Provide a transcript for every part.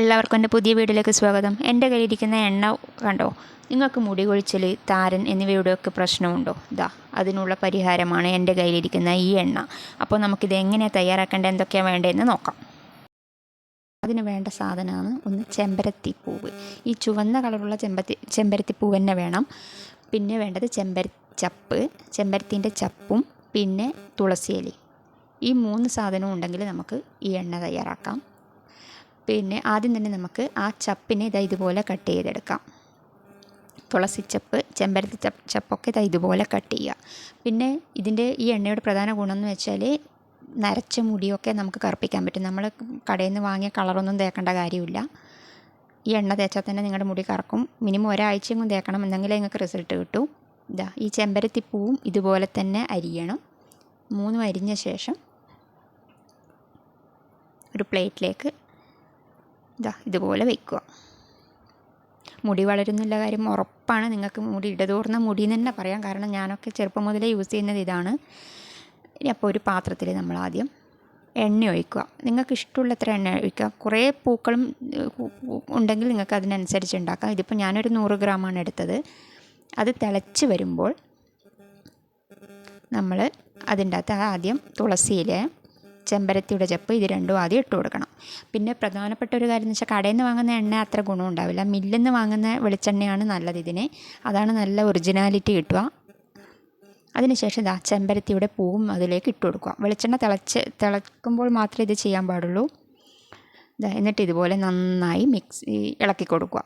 എല്ലാവർക്കും എന്റെ പുതിയ വീഡിയോയിലേക്ക് സ്വാഗതം. എന്റെ കയ്യിലിരിക്കുന്ന എണ്ണ കണ്ടോ? നിങ്ങൾക്ക് മുടി കൊഴിച്ചൽ താരൻ എന്നിവയുടെയൊക്കെ പ്രശ്നമുണ്ടോ? ഇതാ അതിനുള്ള പരിഹാരമാണ് എന്റെ കയ്യിലിരിക്കുന്ന ഈ എണ്ണ. അപ്പോൾ നമുക്കിത് എങ്ങനെയാണ് തയ്യാറാക്കേണ്ടത് എന്തൊക്കെയാണ് വേണ്ടതെന്ന് നോക്കാം. അതിന് വേണ്ട സാധനമാണ് ഒന്ന് ചെമ്പരത്തിപ്പൂവ്. ഈ ചുവന്ന കളറുള്ള ചെമ്പത്തി ചെമ്പരത്തിപ്പൂവ് തന്നെ വേണം. പിന്നെ വേണ്ടത് ചെമ്പര ചപ്പ് ചെമ്പരത്തിന്റെ ചപ്പും പിന്നെ തുളസിയലി ഈ മൂന്ന് സാധനവും ഉണ്ടെങ്കിൽ നമുക്ക് ഈ എണ്ണ തയ്യാറാക്കാം. പിന്നെ ആദ്യം തന്നെ നമുക്ക് ആ ചപ്പിനെ ഇതാ ഇതുപോലെ കട്ട് ചെയ്തെടുക്കാം. തുളസി ചപ്പ് ചെമ്പരത്തി ചപ്പ് ചപ്പൊക്കെ ഇതാ ഇതുപോലെ കട്ട് ചെയ്യുക. പിന്നെ ഇതിന്റെ ഈ എണ്ണയുടെ പ്രധാന ഗുണം എന്ന് വെച്ചാൽ നരച്ച മുടിയൊക്കെ നമുക്ക് കറുപ്പിക്കാൻ പറ്റും. നമ്മൾ കടയിൽ നിന്ന് വാങ്ങിയ കളറൊന്നും തേക്കേണ്ട കാര്യമില്ല. ഈ എണ്ണ തേച്ചാൽ തന്നെ നിങ്ങളുടെ മുടി കറക്കും. മിനിമം ഒരാഴ്ചയെങ്കിലും തേക്കണം. എന്നെങ്കിലേ നിങ്ങൾക്ക് റിസൾട്ട് കിട്ടൂ. ഇതാ ഈ ചെമ്പരത്തി പൂവും ഇതുപോലെ തന്നെ അരിയണം. മൂന്നും അരിഞ്ഞ ശേഷം ഒരു പ്ലേറ്റിലേക്ക് ഇതാ ഇതുപോലെ വയ്ക്കുക മുടി വളരുന്നില്ല കാര്യം ഉറപ്പാണ്. നിങ്ങൾക്ക് മുടി ഇടതൂർന്ന മുടി എന്ന് തന്നെ പറയാം. കാരണം ഞാനൊക്കെ ചെറുപ്പം മുതലേ യൂസ് ചെയ്യുന്നത് ഇതാണ്. ഇനി അപ്പോൾ ഒരു പാത്രത്തിൽ നമ്മൾ ആദ്യം എണ്ണ ഒഴിക്കുക. നിങ്ങൾക്ക് ഇഷ്ടമുള്ള എത്ര എണ്ണ ഒഴിക്കുക. കുറേ പൂക്കളും ഉണ്ടെങ്കിൽ നിങ്ങൾക്ക് അതിനനുസരിച്ച് ഉണ്ടാക്കാം. ഇതിപ്പോൾ ഞാനൊരു നൂറ് ഗ്രാമാണ് എടുത്തത്. അത് തിളച്ച് വരുമ്പോൾ നമ്മൾ അതിന്റെ അകത്ത് ആദ്യം തുളസിയില ചെമ്പരത്തിയുടെ ചപ്പ് ഇത് രണ്ടും ആദ്യം ഇട്ട് കൊടുക്കണം. പിന്നെ പ്രധാനപ്പെട്ട ഒരു കാര്യം എന്ന് വെച്ചാൽ കടയിൽ നിന്ന് വാങ്ങുന്ന എണ്ണ അത്ര ഗുണം ഉണ്ടാവില്ല. മില്ലിൽ നിന്ന് വാങ്ങുന്ന വെളിച്ചെണ്ണയാണ് നല്ലത് ഇതിന് അതാണ് നല്ല ഒറിജിനാലിറ്റി കിട്ടുക. അതിനുശേഷം ഇതാ ചെമ്പരത്തിയുടെ പൂവും അതിലേക്ക് ഇട്ട് കൊടുക്കുക. വെളിച്ചെണ്ണ തിളച്ച് തിളക്കുമ്പോൾ മാത്രമേ ഇത് ചെയ്യാൻ പാടുള്ളൂ. എന്നിട്ട് ഇതുപോലെ നന്നായി മിക്സ് ഇളക്കി കൊടുക്കുക.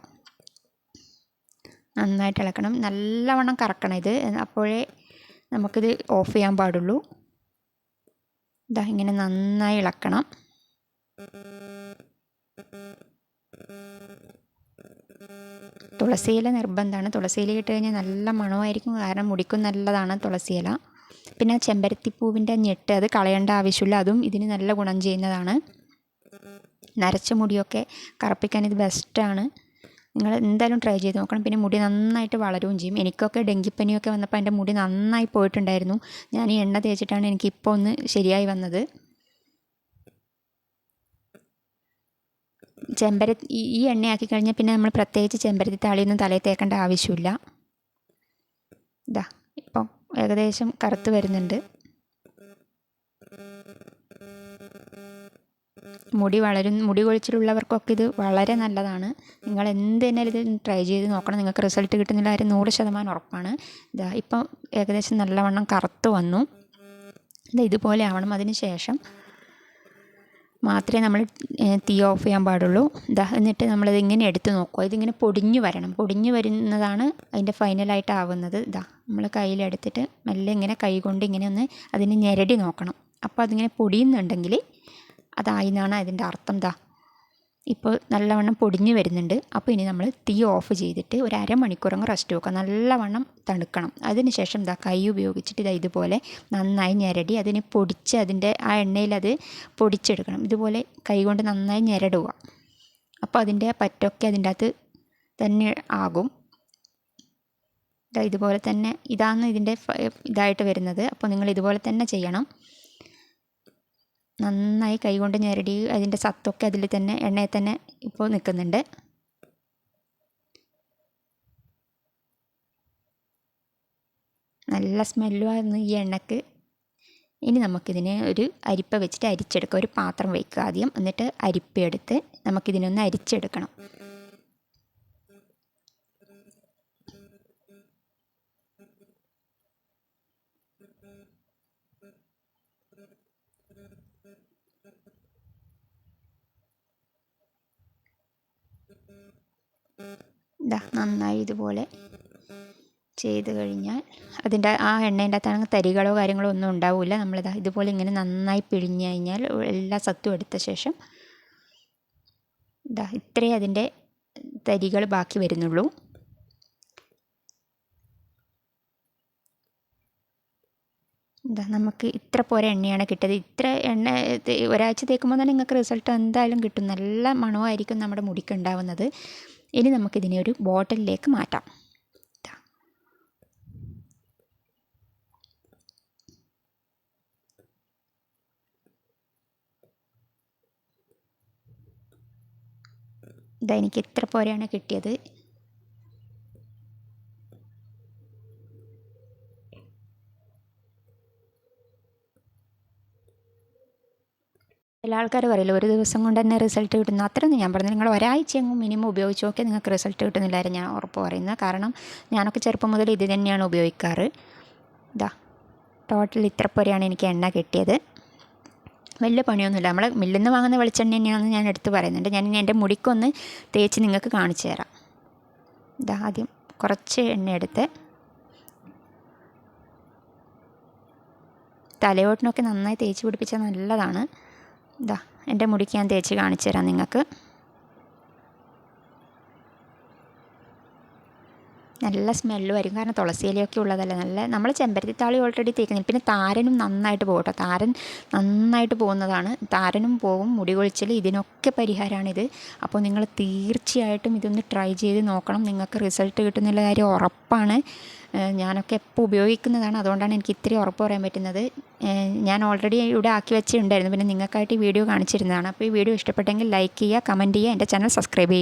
നന്നായിട്ട് ഇളക്കണം. നല്ലവണ്ണം കറക്കണം ഇത്. അപ്പോഴേ നമുക്കിത് ഓഫ് ചെയ്യാൻ പാടുള്ളൂ. ഇതാ ഇങ്ങനെ നന്നായി ഇളക്കണം. തുളസിയില നിർബന്ധമാണ്. തുളസിയില ഇട്ട് കഴിഞ്ഞാൽ നല്ല മണമായിരിക്കും. കാരണം മുടിക്കും നല്ലതാണ് തുളസിയില. പിന്നെ ചെമ്പരത്തിപ്പൂവിന്റെ ഞെട്ട് അത് കളയേണ്ട ആവശ്യമില്ല. അതും ഇതിന് നല്ല ഗുണം ചെയ്യുന്നതാണ്. നരച്ച മുടിയൊക്കെ കറുപ്പിക്കാൻ ഇത് ബെസ്റ്റാണ് നിങ്ങൾ എന്തായാലും ട്രൈ ചെയ്ത് നോക്കണം. പിന്നെ മുടി നന്നായിട്ട് വളരുകയും ചെയ്യും. എനിക്കൊക്കെ ഡെങ്കിപ്പനിയൊക്കെ വന്നപ്പോൾ എന്റെ മുടി നന്നായി പോയിട്ടുണ്ടായിരുന്നു. ഞാൻ ഈ എണ്ണ തേച്ചിട്ടാണ് എനിക്ക് ഇപ്പോൾ ഒന്ന് ശരിയായി വന്നത്. ചെമ്പരത്തി ഈ എണ്ണയാക്കി കഴിഞ്ഞാൽ പിന്നെ നമ്മൾ പ്രത്യേകിച്ച് ചെമ്പരത്തി താളിയൊന്നും തലയിൽ തേക്കേണ്ട ആവശ്യമില്ല. ഇതാ ഇപ്പം ഏകദേശം കറുത്ത് വരുന്നുണ്ട്. മുടി വളരും മുടി കൊഴിച്ചിലുള്ളവർക്കൊക്കെ ഇത് വളരെ നല്ലതാണ്. നിങ്ങൾ എന്ത് ഇത് ട്രൈ ചെയ്ത് നോക്കണം. നിങ്ങൾക്ക് റിസൾട്ട് കിട്ടുന്നില്ല കാര്യം നൂറ് ശതമാനം ഉറപ്പാണ്. ഇതാ ഇപ്പം ഏകദേശം നല്ലവണ്ണം കറുത്ത് വന്നു. ഇത് ഇതുപോലെ ആവണം. അതിന് ശേഷം മാത്രമേ നമ്മൾ തീ ഓഫ് ചെയ്യാൻ പാടുള്ളൂ. ഇതാ എന്നിട്ട് നമ്മളിത് ഇങ്ങനെ എടുത്ത് നോക്കുക. ഇതിങ്ങനെ പൊടിഞ്ഞു വരണം. പൊടിഞ്ഞു വരുന്നതാണ് അതിന്റെ ഫൈനലായിട്ട് ആവുന്നത്. ഇതാ നമ്മൾ കയ്യിലെടുത്തിട്ട് മെല്ലെ ഇങ്ങനെ കൈ കൊണ്ട് ഇങ്ങനെ ഒന്ന് അതിനെ ഞെരടി നോക്കണം. അപ്പോൾ അതിങ്ങനെ പൊടിയുന്നുണ്ടെങ്കിൽ അതായി എന്നാണ് അതിന്റെ അർത്ഥം ദാ. ഇപ്പോൾ നല്ലവണ്ണം പൊടിഞ്ഞു വരുന്നുണ്ട്. അപ്പോൾ ഇനി നമ്മൾ തീ ഓഫ് ചെയ്തിട്ട് ഒരു അരമണിക്കൂറങ്ങ് റെസ്റ്റ് വെക്കുക. നല്ലവണ്ണം തണുക്കണം. അതിനുശേഷം എന്താ കൈ ഉപയോഗിച്ചിട്ട് ഇതാ ഇതുപോലെ നന്നായി ഞെരടി അതിനെ പൊടിച്ച് അതിന്റെ ആ എണ്ണയിൽ അത് പൊടിച്ചെടുക്കണം. ഇതുപോലെ കൈ കൊണ്ട് നന്നായി ഞെരടുക. അപ്പോൾ അതിന്റെ പറ്റൊക്കെ അതിന്റെ അകത്ത് തന്നെ ആകും. ഇതുപോലെ തന്നെ ഇതാണ് ഇതിന്റെ ഇതായിട്ട് വരുന്നത്. അപ്പോൾ നിങ്ങൾ ഇതുപോലെ തന്നെ ചെയ്യണം. നന്നായി കൈകൊണ്ട് ഞെരടി അതിന്റെ സത്തൊക്കെ അതിൽ തന്നെ എണ്ണയിൽ തന്നെ ഇപ്പോൾ നിൽക്കുന്നുണ്ട്. നല്ല സ്മെല്ലുമായിരുന്നു ഈ എണ്ണക്ക്. ഇനി നമുക്കിതിനെ ഒരു അരിപ്പ വെച്ചിട്ട് അരിച്ചെടുക്കുക ഒരു പാത്രം വയ്ക്കുക ആദ്യം. എന്നിട്ട് അരിപ്പ എടുത്ത് നമുക്കിതിനൊന്ന് അരിച്ചെടുക്കണം. ഇതാ നന്നായി ഇതുപോലെ ചെയ്ത് കഴിഞ്ഞാൽ അതിന്റെ ആ എണ്ണേന്റെ അകത്താണെങ്കിൽ തരികളോ കാര്യങ്ങളോ ഒന്നും ഉണ്ടാവില്ല. നമ്മളിതാ ഇതുപോലെ ഇങ്ങനെ നന്നായി പിഴിഞ്ഞു കഴിഞ്ഞാൽ എല്ലാ സത്തും എടുത്ത ശേഷം ഇതാ ഇത്രേ അതിന്റെ തരികൾ ബാക്കി വരുന്നുള്ളൂ. എന്താ നമുക്ക് ഇത്ര പോരെ എണ്ണയാണ് കിട്ടിയത്. ഇത്ര എണ്ണ ഒരാഴ്ച തേക്കുമ്പോൾ തന്നെ നിങ്ങൾക്ക് റിസൾട്ട് എന്തായാലും കിട്ടും. നല്ല മണമായിരിക്കും നമ്മുടെ മുടിക്ക് ഉണ്ടാവുന്നത്. ഇനി നമുക്കിതിനെ ഒരു ബോട്ടിലിലേക്ക് മാറ്റാം. ഇതാ എനിക്ക് ഇത്ര പോരെയാണ് കിട്ടിയത്. ചില ആൾക്കാർ പറയില്ല ഒരു ദിവസം കൊണ്ട് തന്നെ റിസൾട്ട് കിട്ടുന്നു അത്രയൊന്നും ഞാൻ പറഞ്ഞു നിങ്ങൾ ഒരാഴ്ചയെങ്കിലും മിനിമം ഉപയോഗിച്ച് നോക്കിയാൽ നിങ്ങൾക്ക് റിസൾട്ട് കിട്ടുന്നില്ലായിരുന്നു ഞാൻ ഉറപ്പ് പറയുന്നത്. കാരണം ഞാനൊക്കെ ചെറുപ്പം മുതൽ ഇത് തന്നെയാണ് ഉപയോഗിക്കാറ്. ഇതാ ടോട്ടൽ ഇത്ര പോരെയാണ് എനിക്ക് എണ്ണ കിട്ടിയത്. വലിയ പണിയൊന്നുമില്ല. നമ്മൾ മില്ലിൽ നിന്ന് വാങ്ങുന്ന വെളിച്ചെണ്ണ തന്നെയാണെന്ന് ഞാൻ എടുത്ത് പറയുന്നുണ്ട്. ഞാൻ ഇനി എന്റെ മുടിക്കൊന്ന് തേച്ച് നിങ്ങൾക്ക് കാണിച്ചു തരാം. ഇതാ ആദ്യം കുറച്ച് എണ്ണ എടുത്ത് തലയോട്ടിനൊക്കെ നന്നായി തേച്ച് പിടിപ്പിച്ചാൽ നല്ലതാണ്. ഇതാ എന്റെ മുടിക്ക് ഞാൻ തേച്ച് കാണിച്ചു തരാം നിങ്ങൾക്ക്. നല്ല സ്മെല്ലും വരും കാരണം തുളസി ഇലയൊക്കെ ഉള്ളതല്ലേ? നല്ല നമ്മൾ ചെമ്പരത്തി താളി ഓൾറെഡി തേക്കുന്നില്ല. പിന്നെ താരനും നന്നായിട്ട് പോകട്ടോ കേട്ടോ. താരൻ നന്നായിട്ട് പോകുന്നതാണ്. താരനും പോകും മുടി കൊഴിച്ചൽ ഇതിനൊക്കെ പരിഹാരമാണിത് അപ്പോൾ നിങ്ങൾ തീർച്ചയായിട്ടും ഇതൊന്ന് ട്രൈ ചെയ്ത് നോക്കണം. നിങ്ങൾക്ക് റിസൾട്ട് കിട്ടുന്നുള്ള കാര്യം ഉറപ്പാണ്. ഞാനൊക്കെ എപ്പോൾ ഉപയോഗിക്കുന്നതാണ്. അതുകൊണ്ടാണ് എനിക്ക് ഇത്രയും ഉറപ്പ് പറയാൻ പറ്റുന്നത്. ഞാൻ ഓൾറെഡി ഇവിടെ ആക്കി വെച്ചിട്ടുണ്ടായിരുന്നു. പിന്നെ നിങ്ങൾക്കായിട്ട് ഈ വീഡിയോ കാണിച്ചിരുന്നതാണ്. അപ്പോൾ ഈ വീഡിയോ ഇഷ്ടപ്പെട്ടെങ്കിൽ ലൈക്ക് ചെയ്യുക കമന്റ് ചെയ്യുക എന്റെ ചാനൽ സബ്സ്ക്രൈബ് ചെയ്യുക.